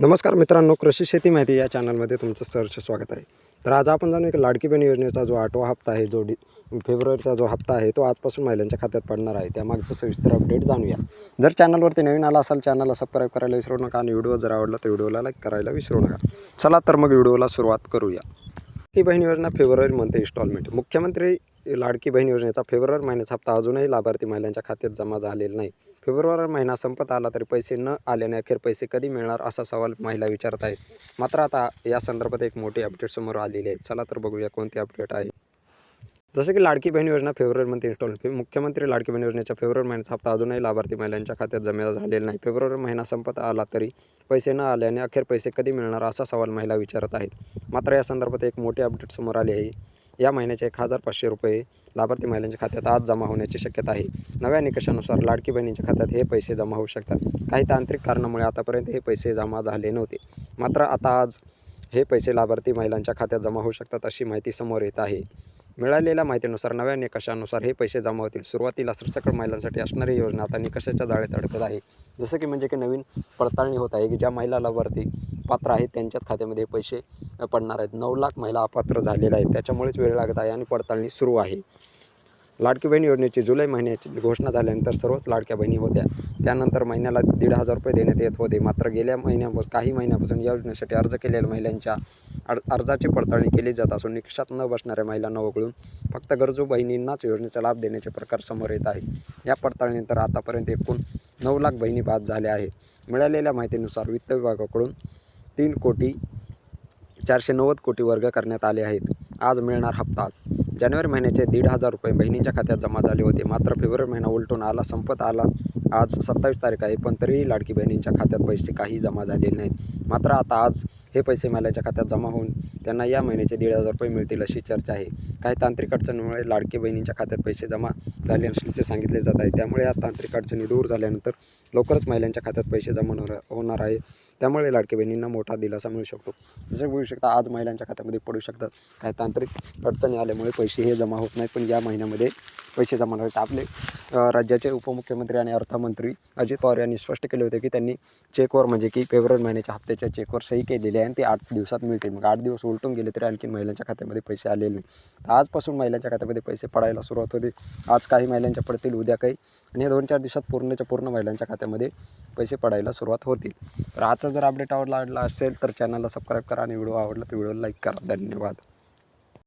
नमस्कार मित्रांनो कृषी शेती माहिती या चॅनलमध्ये तुमचं सहर्ष स्वागत आहे. तर आज आपण जाणू एक लाडकी बहीण योजनेचा जो आठवा हप्ता आहे जो डि फेब्रुवारीचा जो हप्ता आहे तो आजपासून महिलांच्या खात्यात पडणार आहे. त्यामागचं सविस्तर अपडेट जाणूया. जर चॅनलवरती नवीन आला असाल चॅनलला सबस्क्राईब करायला विसरू नका आणि व्हिडिओ जर आवडला तर व्हिडिओला लाईक करायला विसरू नका. चला तर मग व्हिडिओला सुरुवात करूया. लाडकी बहीण योजना फेब्रुवारी मंथ इन्स्टॉलमेंट मुख्यमंत्री लाडकी बहीण योजनेचा फेब्रुवारी महिन्याचा हप्ता अजूनही लाभार्थी महिलांच्या खात्यात जमा झालेला नाही. फेब्रुवारी महिना संपत आला तरी पैसे न आल्याने अखेर पैसे कधी मिळणार असा सवाल महिला विचारत आहेत. मात्र आता या संदर्भात एक मोठी अपडेट समोर आलेली आहे. चला तर बघूया कोणती अपडेट आहे. जसं की लाडकी बहीण योजना फेब्रुवारीमध्ये इन्स्टॉल मुख्यमंत्री लाडकी बहीण योजनेच्या फेब्रुवारी महिन्याचा हप्ता अजूनही लाभार्थी महिलांच्या खात्यात जमा झालेला नाही. फेब्रुवारी महिना संपत आला तरी पैसे न आल्याने अखेर पैसे कधी मिळणार असा सवाल महिला विचारत आहेत. मात्र या संदर्भात एक मोठी अपडेट समोर आली आहे. या महिन्याचे एक हजार पाचशे रुपये लाभार्थी महिलांच्या खात्यात आज जमा होण्याची शक्यता आहे. नव्या निकषानुसार लाडकी बहिणींच्या खात्यात हे पैसे जमा होऊ शकतात. काही तांत्रिक कारणामुळे आतापर्यंत हे पैसे जमा झाले नव्हते. मात्र आता आज हे पैसे लाभार्थी महिलांच्या खात्यात जमा होऊ शकतात अशी माहिती समोर येत आहे. मिळालेल्या माहितीनुसार नव्या निकषानुसार हे पैसे जमा होतील. सुरुवातीला सरसकट महिलांसाठी असणारी योजना आता निकषाच्या जाळ्यात अडकत आहे. जसं की म्हणजे की नवीन पडताळणी होत आहे की ज्या महिला लाभार्थी पात्र आहेत त्यांच्याच खात्यामध्ये पैसे पडणार आहेत. नऊ लाख महिला अपात्र झालेल्या आहेत. त्याच्यामुळेच वेळ लागत आहे आणि पडताळणी सुरू आहे. लाडकी बहीण योजनेची जुलै महिन्याची घोषणा झाल्यानंतर सर्वच लाडक्या बहिणी होत्या. त्यानंतर महिन्याला दीड हजार रुपये देण्यात येत होते. मात्र गेल्या महिन्यापासून काही महिन्यापासून या योजनेसाठी अर्ज केलेल्या महिलांच्या अर्जाची पडताळणी केली जात असून निकषात न बसणाऱ्या महिलांना वगळून फक्त गरजू बहिणींनाच योजनेचा लाभ देण्याचे प्रकार समोर येत आहे या पडताळणीनंतर आतापर्यंत एकूण नऊ लाख बहिणी बाद झाल्या आहेत. मिळालेल्या माहितीनुसार वित्त विभागाकडून तीन कोटी चारशे नव्वद कोटी वर्ग करण्यात आले आहेत. आज मिळणार हप्ता जानेवारी महिन्याचे दीड हजार रुपये बहिणीच्या खात्यात जमा झाले होते. मात्र फेब्रुवारी महिना उलटून आला संपत आला. आज सत्तावीस तारीख आहे पण तरीही लाडकी बहिणींच्या खात्यात पैसे काही जमा झालेले नाहीत. मात्र आता आज हे पैसे महिलांच्या खात्यात जमा होऊन त्यांना या महिन्याचे दीड हजार रुपये मिळतील अशी चर्चा आहे. काही तांत्रिक अडचणीमुळे लाडकी बहिणींच्या खात्यात पैसे जमा झाले असल्याचे सांगितले जात आहे. त्यामुळे या तांत्रिक अडचणी दूर झाल्यानंतर लवकरच महिलांच्या खात्यात पैसे जमा होणार होणार आहे. त्यामुळे लाडकी बहिणींना मोठा दिलासा मिळू शकतो. जसं बघू शकता आज महिलांच्या खात्यामध्ये पडू शकतात. काही तांत्रिक अडचणी आल्यामुळे पैसे हे जमा होत नाहीत पण या महिन्यामध्ये पैसे जमा होतात आपले राज्याचे उपमुख्यमंत्री आणि अर्थमंत्री अजित पवार यांनी स्पष्ट केले होते की त्यांनी चेकवर म्हणजे की फेब्रुवारी महिन्याच्या हप्त्याच्या चेकवर सही केलेली आहे आणि ते आठ दिवसात मिळतील मग आठ दिवस उलटून गेले तरी आणखी महिलांच्या खात्यामध्ये पैसे आलेले नाही तर आजपासून महिलांच्या खात्यामध्ये पैसे पडायला सुरुवात होते. आज काही महिलांच्या पडतील उद्या काही. आणि या दोन चार दिवसात पूर्णच्या पूर्ण महिलांच्या खात्यामध्ये पैसे पडायला सुरुवात होतील तर आजचा जर अपडेट आवडला असेल तर चॅनलला सबस्क्राईब करा आणि व्हिडिओ आवडला तर व्हिडिओला लाईक करा. धन्यवाद.